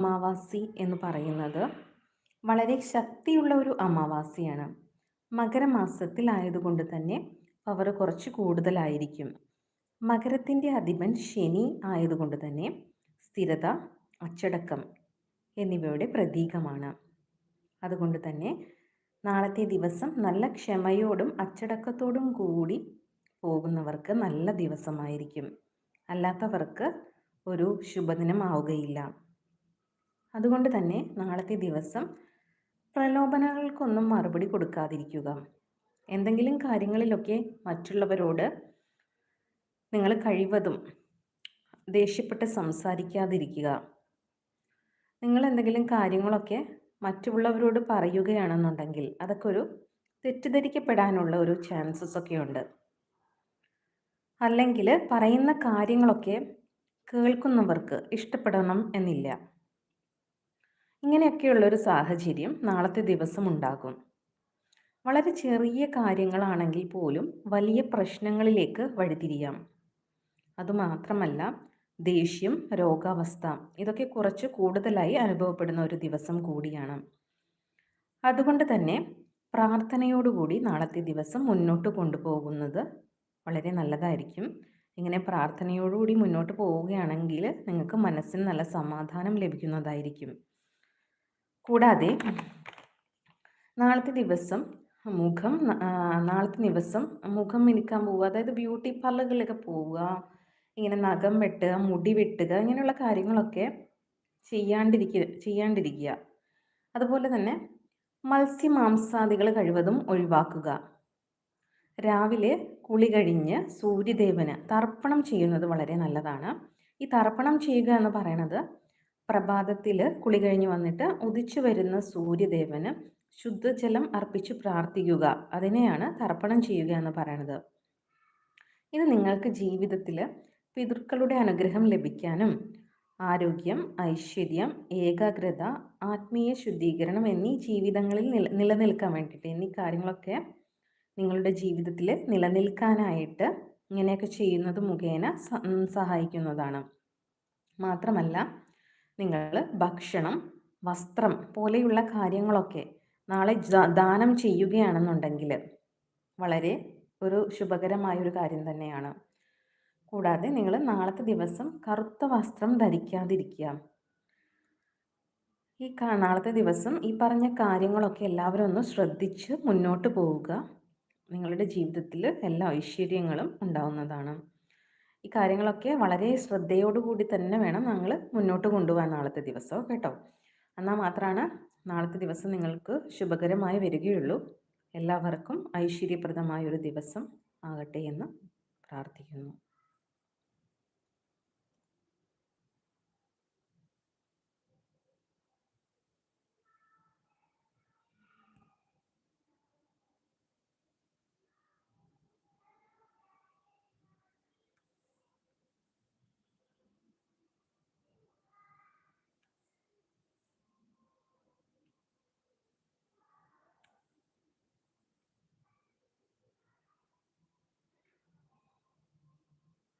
അമാവാസി എന്ന് പറയുന്നത് വളരെ ശക്തിയുള്ള ഒരു അമാവാസിയാണ്. മകരമാസത്തിലായതുകൊണ്ട് തന്നെ പവർ കുറച്ച് കൂടുതലായിരിക്കും. മകരത്തിന്റെ അധിപൻ ശനി ആയതുകൊണ്ട് തന്നെ സ്ഥിരത അച്ചടക്കം എന്നിവയുടെ പ്രതീകമാണ്. അതുകൊണ്ട് തന്നെ നാളത്തെ ദിവസം നല്ല ക്ഷമയോടും അച്ചടക്കത്തോടും കൂടി പോകുന്നവർക്ക് നല്ല ദിവസമായിരിക്കും. അല്ലാത്തവർക്ക് ഒരു ശുഭദിനമാവുകയില്ല അതുകൊണ്ട് തന്നെ നാളത്തെ ദിവസം പ്രലോഭനങ്ങൾക്കൊന്നും മറുപടി കൊടുക്കാതിരിക്കുക. എന്തെങ്കിലും കാര്യങ്ങളിലൊക്കെ മറ്റുള്ളവരോട് നിങ്ങൾ കഴിവതും ദേഷ്യപ്പെട്ട് സംസാരിക്കാതിരിക്കുക. നിങ്ങൾ എന്തെങ്കിലും കാര്യങ്ങളൊക്കെ മറ്റുള്ളവരോട് പറയുകയാണെന്നുണ്ടെങ്കിൽ അതൊക്കെ ഒരു തെറ്റിദ്ധരിക്കപ്പെടാനുള്ള ഒരു ചാൻസസ് ഒക്കെ ഉണ്ട്. അല്ലെങ്കിൽ പറയുന്ന കാര്യങ്ങളൊക്കെ കേൾക്കുന്നവർക്ക് ഇഷ്ടപ്പെടണം എന്നില്ല. ഇങ്ങനെയൊക്കെയുള്ളൊരു സാഹചര്യം നാളത്തെ ദിവസം ഉണ്ടാകും. വളരെ ചെറിയ കാര്യങ്ങളാണെങ്കിൽ പോലും വലിയ പ്രശ്നങ്ങളിലേക്ക് വഴിതിരിയാം. അതുമാത്രമല്ല ദേഷ്യം രോഗാവസ്ഥ ഇതൊക്കെ കുറച്ച് കൂടുതലായി അനുഭവപ്പെടുന്ന ഒരു ദിവസം കൂടിയാണ്. അതുകൊണ്ട് തന്നെ പ്രാർത്ഥനയോടുകൂടി നാളത്തെ ദിവസം മുന്നോട്ട് കൊണ്ടുപോകുന്നത് വളരെ നല്ലതായിരിക്കും. ഇങ്ങനെ പ്രാർത്ഥനയോടുകൂടി മുന്നോട്ട് പോവുകയാണെങ്കിൽ നിങ്ങൾക്ക് മനസ്സിന് നല്ല സമാധാനം ലഭിക്കുന്നതായിരിക്കും. കൂടാതെ നാളത്തെ ദിവസം മുഖം നാളത്തെ ദിവസം മുഖം മിനുക്കാൻ പോവുക അതായത് ബ്യൂട്ടി പാർലറുകളിലൊക്കെ പോവുക ഇങ്ങനെ നഖം വെട്ടുക മുടി വെട്ടുക ഇങ്ങനെയുള്ള കാര്യങ്ങളൊക്കെ ചെയ്യാണ്ടിരിക്കുക ചെയ്യാണ്ടിരിക്കുക. അതുപോലെ തന്നെ മത്സ്യമാംസാദികൾ കഴിവതും ഒഴിവാക്കുക. രാവിലെ കുളി കഴിഞ്ഞ് സൂര്യദേവന് തർപ്പണം ചെയ്യുന്നത് വളരെ നല്ലതാണ്. ഈ തർപ്പണം ചെയ്യുക എന്ന് പറയുന്നത് പ്രഭാതത്തിൽ കുളി കഴിഞ്ഞ് വന്നിട്ട് ഉദിച്ചു വരുന്ന സൂര്യദേവന് ശുദ്ധജലം അർപ്പിച്ച് പ്രാർത്ഥിക്കുക. അതിനെയാണ് തർപ്പണം ചെയ്യുക എന്ന് പറയുന്നത് ഇത് നിങ്ങൾക്ക് ജീവിതത്തിൽ പിതൃക്കളുടെ അനുഗ്രഹം ലഭിക്കാനും ആരോഗ്യം ഐശ്വര്യം ഏകാഗ്രത ആത്മീയ ശുദ്ധീകരണം എന്നീ ജീവിതങ്ങളിൽ നില നിലനിൽക്കാൻ വേണ്ടിയിട്ട് എന്നീ കാര്യങ്ങളൊക്കെ നിങ്ങളുടെ ജീവിതത്തിൽ നിലനിൽക്കാനായിട്ട് ഇങ്ങനെയൊക്കെ ചെയ്യുന്നത് മുഖേന സഹായിക്കുന്നതാണ്. മാത്രമല്ല നിങ്ങൾ ഭക്ഷണം വസ്ത്രം പോലെയുള്ള കാര്യങ്ങളൊക്കെ നാളെ ദാനം ചെയ്യുകയാണെന്നുണ്ടെങ്കിൽ വളരെ ഒരു ശുഭകരമായൊരു കാര്യം തന്നെയാണ്. കൂടാതെ നിങ്ങൾ നാളത്തെ ദിവസം കറുത്ത വസ്ത്രം ധരിക്കാതിരിക്കുക. ഈ നാളത്തെ ദിവസം ഈ പറഞ്ഞ കാര്യങ്ങളൊക്കെ എല്ലാവരും ഒന്ന് ശ്രദ്ധിച്ച് മുന്നോട്ട് പോവുക. നിങ്ങളുടെ ജീവിതത്തിൽ എല്ലാ ഐശ്വര്യങ്ങളും ഉണ്ടാവുന്നതാണ്. ഈ കാര്യങ്ങളൊക്കെ വളരെ ശ്രദ്ധയോടുകൂടി തന്നെ വേണം ഞങ്ങൾ മുന്നോട്ട് കൊണ്ടുപോകാൻ നാളത്തെ ദിവസം കേട്ടോ. എന്നാൽ മാത്രമാണ് നാളത്തെ ദിവസം നിങ്ങൾക്ക് ശുഭകരമായി വരികയുള്ളൂ. എല്ലാവർക്കും ഐശ്വര്യപ്രദമായ ഒരു ദിവസം ആകട്ടെ എന്ന് പ്രാർത്ഥിക്കുന്നു.